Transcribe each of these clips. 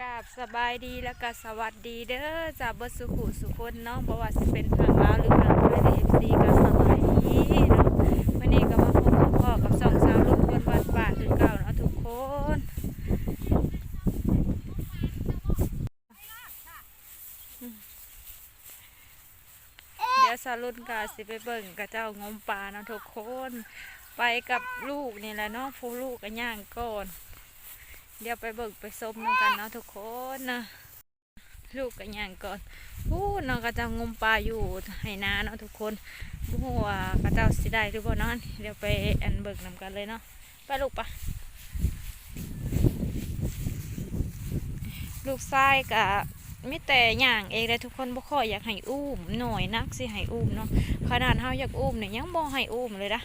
กราบสบายดีแล้วก็สวัสดีเด้อจากบสุขุสุคนเนาะบ่ว่าสิเป็นทางลาวหรือทางไทยเอฟซีก็สบายดีเนาะวันนี้ก็มาพบกับพ่อกับสองสาวลูกคนบ้านป่าคือเก่าเนาะทุกคนเดี๋ยวสาว รุ่นกาสิไปเบิ่งกับเจ้างมปลานะทุกคน ไปกับลูกนี่แหละเนาะผู้ลูกก็ย่างก่อน เดี๋ยวไปเบิกไปส้มน้ำกันเนาะทุกคนนะลูกกันอย่างก่อนอู้น้องกระเจ้างมปลาอยู่ให้นาเนาะทุกคนบัวากระเจ้าสิได้หรือบ่เนาะเดี๋ยวไปอันเบิกนำกันเลยเนาะไปลูกปะลูกชายกะ ไม่แต่อย่างเองเลยทุกคนบ่ค่อยอยากให้อุ้มหน่อยนักสิให้อุ้มเนาะขนาดเฮาอยากอุ้มเนี่ยยังบ่ให้อุ้มเลยนะ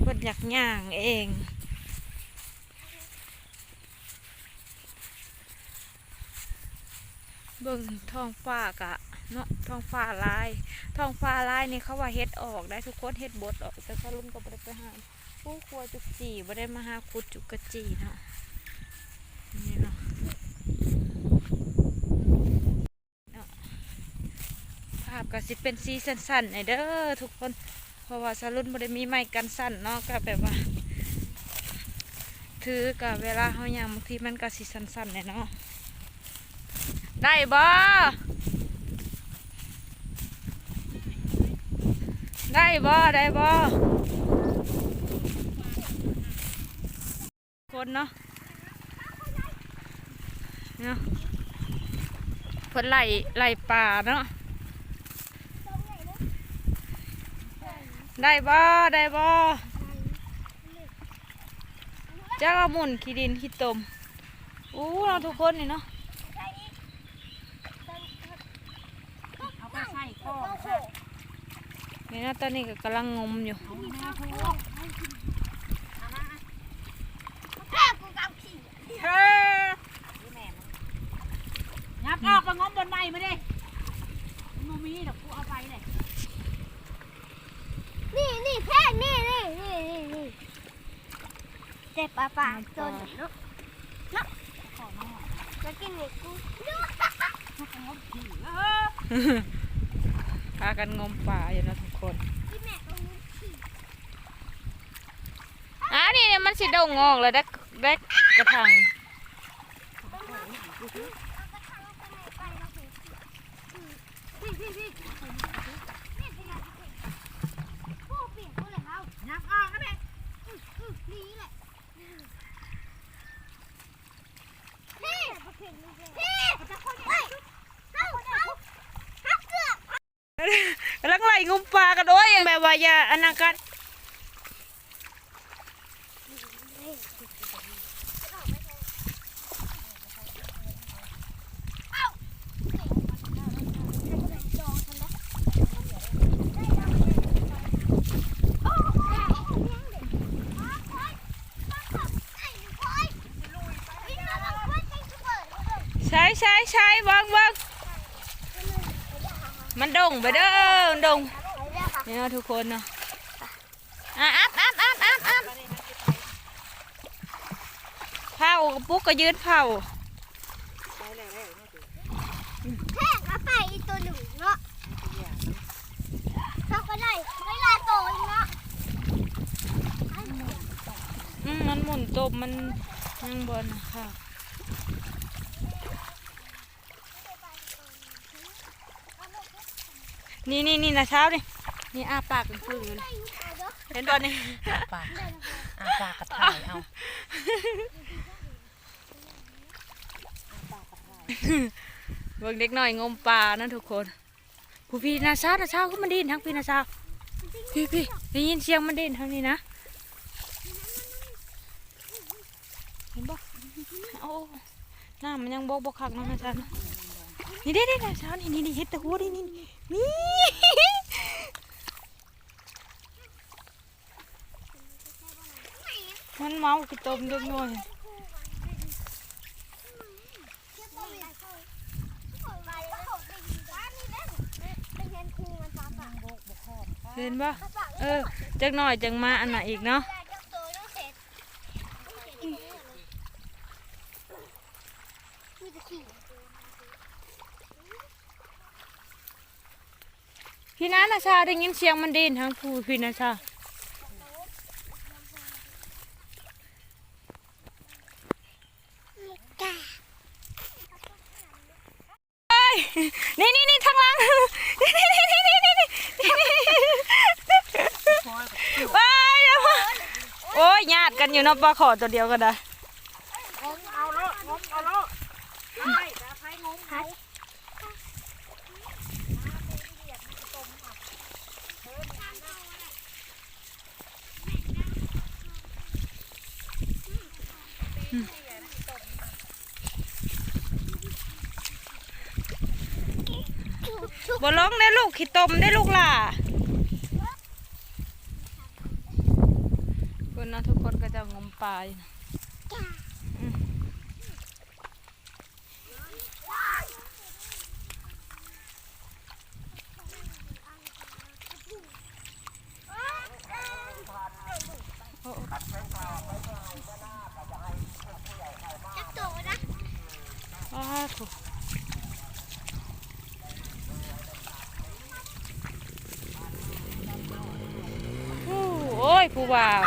เพิ่นอยากย่างเองเบิ่งท้องฟ้ากะเนาะท้องฟ้าลายท้องฟ้าลายนี่เขาว่าเฮ็ดออกได้ทุกคนเฮ็ดบดออกแต่เขาลุ่มก็บ่ได้ไปหาผู้ครัวจุกจีบ่ได้มาหาขุดจุกกะจีเนาะนี่เนาะเนาะภาพก็สิเป็นสีสั้นๆหน่อเด้อทุกคน เพราะว่าสรุนบ่ได้มีไม้กันสั้นเนาะก็แบบว่า ถือกับเวลาเฮายามบางทีมันก็สิสั้นๆหน่ยเนาะได้บ่ได้บ่ได้บ่คนเนาะเนาะเพิ่นไล่ไล่ป่าเนาะ ได้บ่ได้บ่เจ้าหมุนขี้ดินขี้ตมอู้เราะทุกคนนี่เนาะเอาไปใส่ข้อนี่นะตอนนี้ก็กำลังงมอยู่เฮ้ยับออกไปง้อมบนไม้มาดิมันมีดอกกูเอาไปเลย นี่แค่นี่นี่นี่นี่นี่เจ็บปะปะจนเนาะเนาะจะกินนี่กูพากันงมป่าอยู่นะทุกคนอะนี่เนี่มันสิโด่งอกเลยได้ได้กระถาง เอากระถางไปไหนไปมาถึงพี่พี่พี่นี่ขยะพวกเปลี่ยนพวก น้ำออกกันะแม่นี่แหละพี่พี่เฮ้ยเข้าเข้าเข้าเกือบกำลังไล่งมป่ากันด้วยแบบว่าอย่าอนากัน ช้ใช้ใช้เบังเบังมันดงไปเด้อมันดงนี่เนาะทุกคนเนาะอะอัดอัดอัดอัดอัดเผากระปุกก็ยืนเผาแพงเอาไปอีกตัวหนึ่งเนาะเขาก็ได้ไม่ลาโตอีกเนาะอืมมันหมุนตบมันยังบนค่ะ นี่นี่นี่นะเช้านี่นี่อ้าปากเป็นพึ่งอยู่นี่เห็นตอนนี้ปากอาปากกระถ่ายเอาเบิ่งเด็กหน่อยงมปลานะทุกคนผู้พี่นาซานาซาก็มันดินทั้งพี่นาซาพี่พี่ได้ยินเสียงมันดินทั้งนี้นะเห็นบ่โอ้น้ำมันยังบกบกคักเนาะนาซาเนาะ นี่ได้ได้แล้วสาวนี่นี่เห็ดตะหูวนี่นี่นี่มันเมาคือตมเล็กน้อยเห็นปะเออจักหน่อยจังมาอันไหนอีกเนาะ พี่นานาชาได้ยินเสียงมันดินทั้งผู้พี่นาชาเอ้ยนี่นี่นี่ทางหลังนี่นี่นี่นี่นี่นี่ไปเดี๋ยวมาโอ้ยญาติกันอยู่เนาะปลาขอตัวเดียวก็ได้งมเอาโลดงมเอาโลดไปเดี๋ยวไปงมเอา บ่ลงได้ลูกขี้ต้มได้ลูกล่ะคนเนาะทุกคนก็จะงมปลาอยู่นะอืมโอ้จักโต cu vào.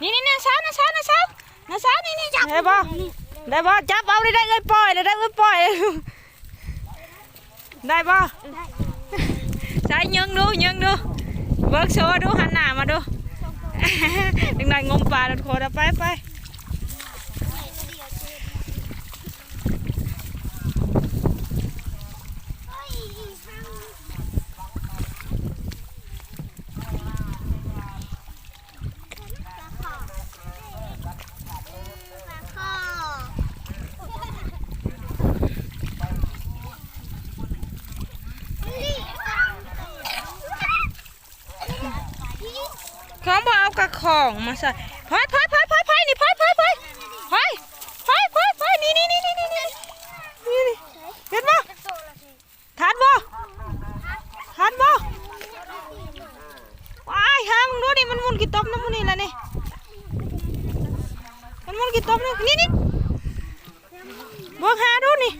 Nè nè nè, sao nè sao nè sao? Nè sao, nè nè, chọc. Đây bao đây bao chắp bao đi đây đây bòi đây đây bòi đây bao sai nhân đu nhân đu? Vớt số đu hành nào mà đu. Đừng nói ngông bà đừng khổ đã bay bay ของบ่เอากระของมาใส่พอยพอยพอยพอยพอยนี่พอยพอยพอยพอยพอยพอยพอยนี่นี่นี่นี่นี่นี่นี่เห็นบ่ทันบ่ทันบ่ว้ายหางดูนี่มันมุนกี่ตบนะมุนนี่ละนี่มันมุนกี่ตบนะนี่นี่บ่งหาดูนี่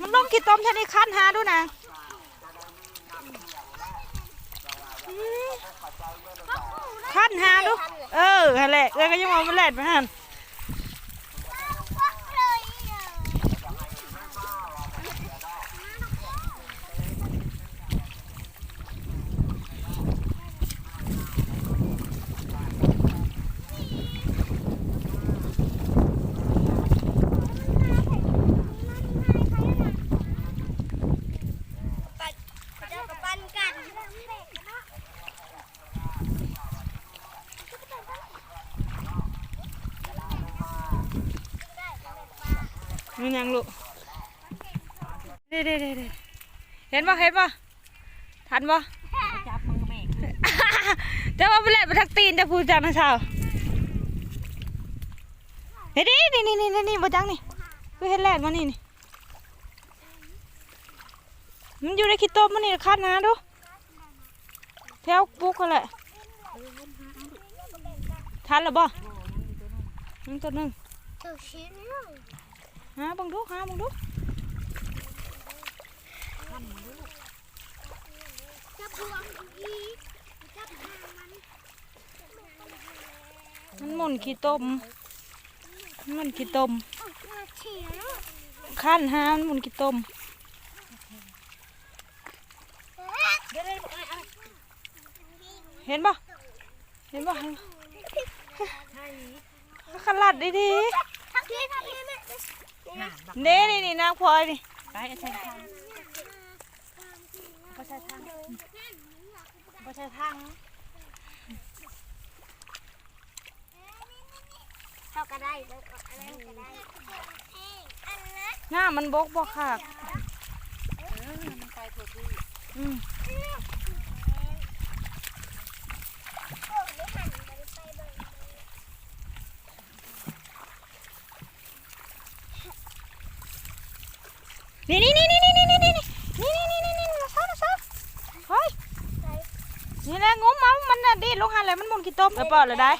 มันล้มกี่ตบแทนไอ้คันหาดูนาง ขั้นหาดูเออหั่นแหละแล้วก็ยังมอามาแหลดไปหันมัน ยังลูกเด้เด้เด้เด้เห็นบ่เห็นบ่ทันบ่จับมือแม่แต่ว่าไปแล่นไปทักตีนแต่ผู้จังนะชาวเฮ้ยนี่นี่นี่นี่นี่บจังนี่ก็เห็นแล่มานี่นี่มันอยู่ในขี้ต้มมันนี่คัดนะดูแถวปุ๊กเขาแหละทันแล้วบ่มันตัวหนึงตัวชิ้น หาบังดูหาบังดูจับพวงอีจับหางมันมันหมุนขี้ต้มมันหมุนขี้ต้มมาเฉียวขั้นหามันหมุนขี้ต้มเดี๋ยวเดี๋ยวเห็นปะเห็นปะเห็นปะขลัดดีดี ทักทีทักทีแม่หนาบักๆเน่นี่นี่นางพลอยนี่ไปเอาใช้ทางบ่ใช้ทางบ่ใช้ทางเขาก็ได้แล้วก็อันนั้นก็ได้อันนั้นหน้ามันบกบ่ขากเออมันไปถูกที่อืม โอ้ไม่หันไปไปเบิ่ง นี่นี่นี่นี่นี่นี่นี่นี่นี่นี่นี่นี่นะซานะซาเฮ้ยนี่แหละงมเมามันน่ะดีดลงหันเลยมันมุนกี่ต้มเออเปล่าเลยได้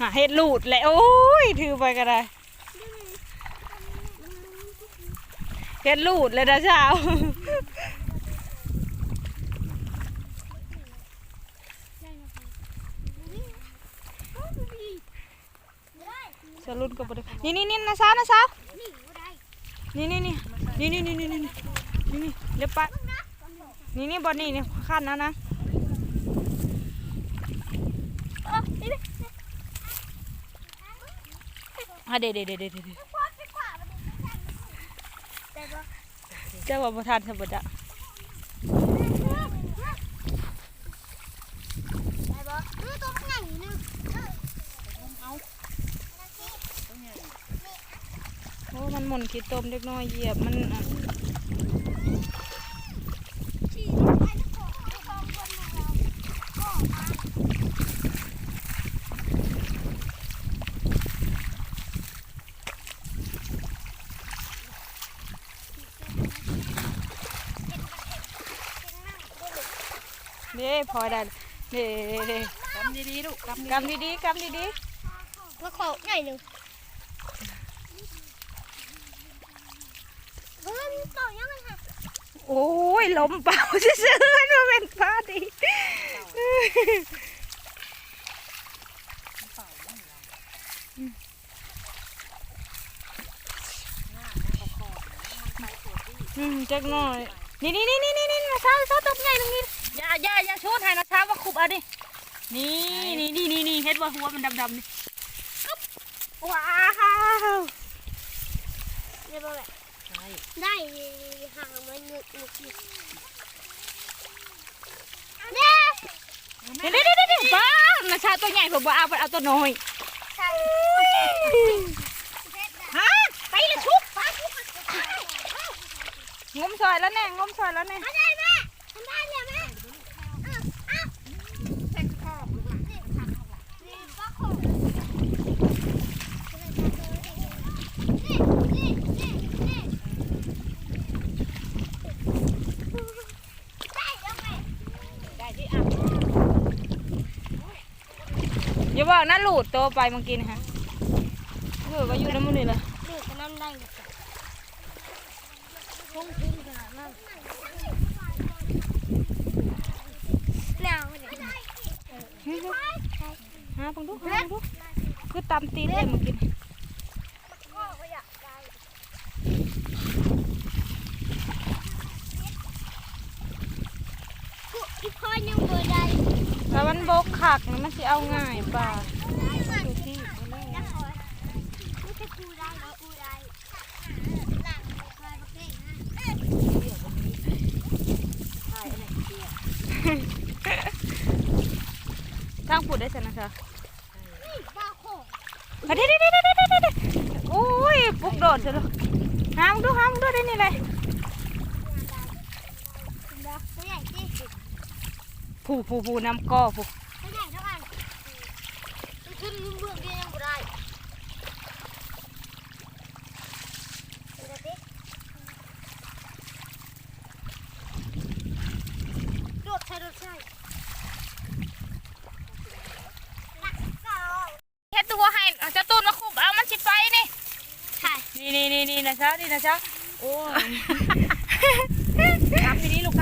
หาเห็ดหลุดแหละโอ้ยถือไปก็ได้เห็ดหลุดเลยนะเช้า สรุน ก็บ่ได้นี่นี่นี่นะสาวนะสาวนี่นี่นี่นี่นี่นี่นี่นี่นี่นี่เดี๋ยวไปนี่นี่บอนี่นี่ขั้นนะนะอะเดี๋ยวเดี๋ยวเดี๋ยวเดี๋ยวเดี๋ยวเจ้าว่าประธานสมบัติอะโอ้ มันหมุนขี้ต้มเล็กน้อยเหยียบมันเด้พอได้เด้เด้เด้กำดีๆลูกกำกำดีๆกำดีมาขอหน่อยหนึ่งเฮ้ยมันต่อยังไงคะ ๆ โอ้ยลมเป่าซื่อๆมันบ่เป็นฟ้าดีอืมจักหน่อย นี่นี่นี่นี่นี่นี่นะเช้าเช้าตบใหญ่ตรงนี้อย่าอย่าอย่าชูดให้นะเช้าว่าคุบเอาดินี่นี่นี่นี่นี่เห็ดว่าหัวมันดำๆนี่ว้าวได้ป่ะแม่ใช่ ได้ห่างมันหนึกหนึกเนี่ยเดี๋ยวเดี๋ยวเดี๋ยวเดี๋ยวบ้านะชาตัวใหญ่ผมว่าเอาไปเอาตัวน้อยฮะไปเลยชุบงมซอยแล้วแน่งมซอยแล้วแน่ ทำได้แม่ทำได้เนี่ยแม่เอาเอาเส้นขอบนี่นี่ก็ขอบนี่นี่นี่นี่ได้แล้วแม่ ได้ที่อะ อย่าบอกนะหลุดตัวไปเมื่อกี้นะฮะเออก็อยู่ในมือนี่เลยนี่ก็นั่นได้เลยจ้ะลงทุนขนาดนั้นแล้วเนี่ยหาเบังดูหาเบังดูคือตำตีนเลยเมื่อกี้ก็ ที่พ่อยังบ่ได้ถ้ามันบกขักนะมันจะเอาง่ายป่ะตั้งปุดได้ใช่ไหมใะเดี๋ยวเดี๋ยวเดี๋ยวเดี๋ยวโอ้ยปุกโดดเลยวห้ามดูห้ามดูได้นี่เลย ผู้ผู้ผู้น้ำก้อผู้ไม่ใหญ่เท่ากันมันขึ้นเบื้องเดียวยังบ่ได้เดี๋ยวดิโดดใช่โดดใช่เฮ็ดตัวให้เอาเจะตูนมาคุบเอามันสิไปนี่ใช่นี่นี่นี่นี่นะจ๊ะนี่นะจ๊ะโอ้ยกำดีๆลูกกำดีเอาแม่นะลูก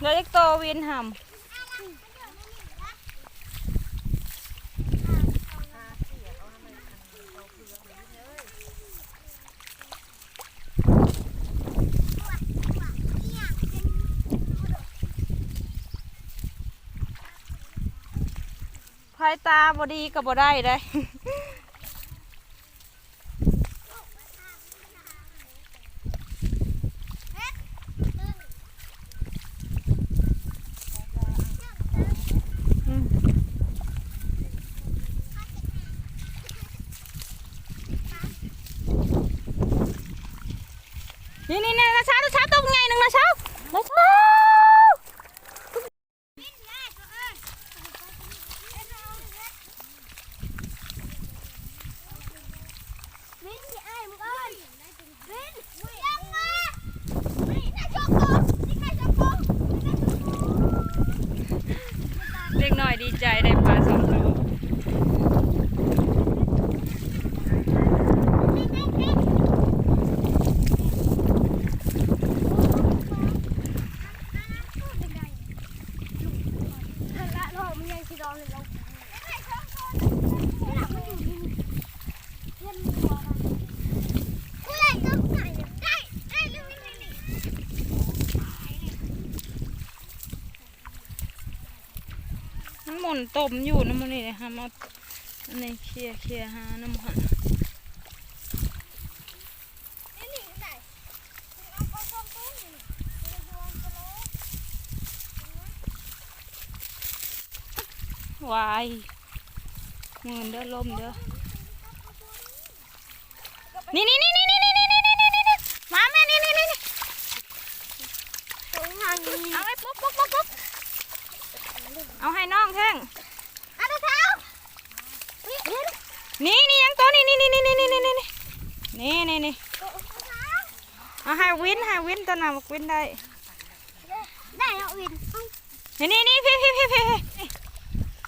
Rồi to viên hầm. ตาบอดีกับ่ได้เลย นต้มอยู่น้ำมันนี่เลยฮะมาอันเคลียเคลียหาน้ำมันนี่ไหอาไปชกกูนี่จะโดนกูแล้วายเงินเด้อลมเด้อนี่นี่นี่นี่นี่นี่นี่นี่นี่นี่มาแม่นี่นี่นี่นี่ตรงนี้เอาไอ้ปุ๊บปุ๊บปุ๊บปุ๊บ เอาให้น้องแท่งอะเท้านี่เห็นนี่นี่ยังตัวนี่นี่นี่นี่นี่นี่นี่นี่นี่นี่นี่เท้าเอาให้วินให้วินตัวน่ะบอกวินได้ได้แล้ววินนี่นี่นี่พี่พี่พี่พี่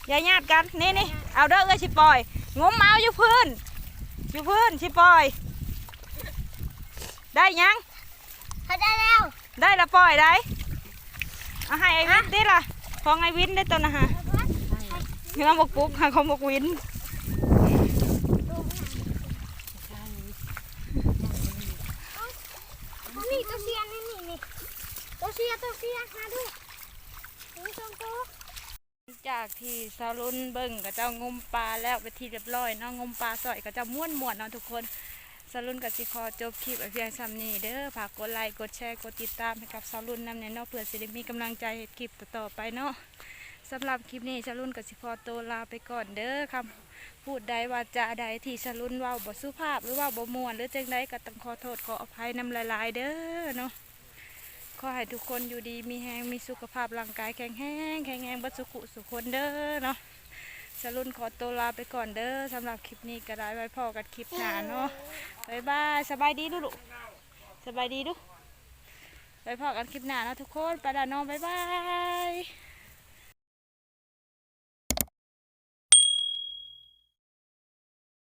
อย่าญาติกันนี่นี่เอาเด้อเอ้ยสิปล่อยงมเอาอยู่พื้นอยู่พื้นสิปล่อย ได้ยังเขาได้แล้วได้ละปล่อยได้เอาให้ไอ้วินดิล่ะ ของไอ้วินได้ตัวนะฮะเราบอกปุ๊กหาเขาบอกวินนี่ตัวเสียนี่นี่นี่ตัวเสียตัวเสียมาดูนี่สองตัวจากที่สาวรุ่นเบิ่งกับเจ้างมปลาแล้วไปนที่เรียบร้อยเนาะงมปลาสอยกับเจ้าม้วนม่วนๆเนาะทุกคน สรุนกับสิขอจบคลิปไว้เพียงซ้ำนี้เด้อฝากกดไลค์กดแชร์กดติดตามให้กับสรุนนำเนี่ยเนาะเพื่อสิได้มีกำลังใจเฮ็ดคลิปต่อไปเนาะสำหรับคลิปนี้สรุนกับสิขอตัวลาไปก่อนเด้อคำพูดใดว่าจะใดที่สรุนว้าบ่สุภาพหรือว่าบ่มวนหรือจังใดก็ต้องขอโทษขออภัยนำลายๆเด้อเนาะขอให้ทุกคนอยู่ดีมีแหงมีสุขภาพร่างกายแข็งแรงแข็งแรงบัสุขุสุขคนเด้อเนาะสรุนขอตัวลาไปก่อนเด้อสำหรับคลิปนี้ก็ได้ไว้พอกันคลิปหน้าเนาะ บายบายสบายดีดูลูกสบายดีดูไปพอกันคลิปหน้านะทุกคนไปล้วเน้องบายบาย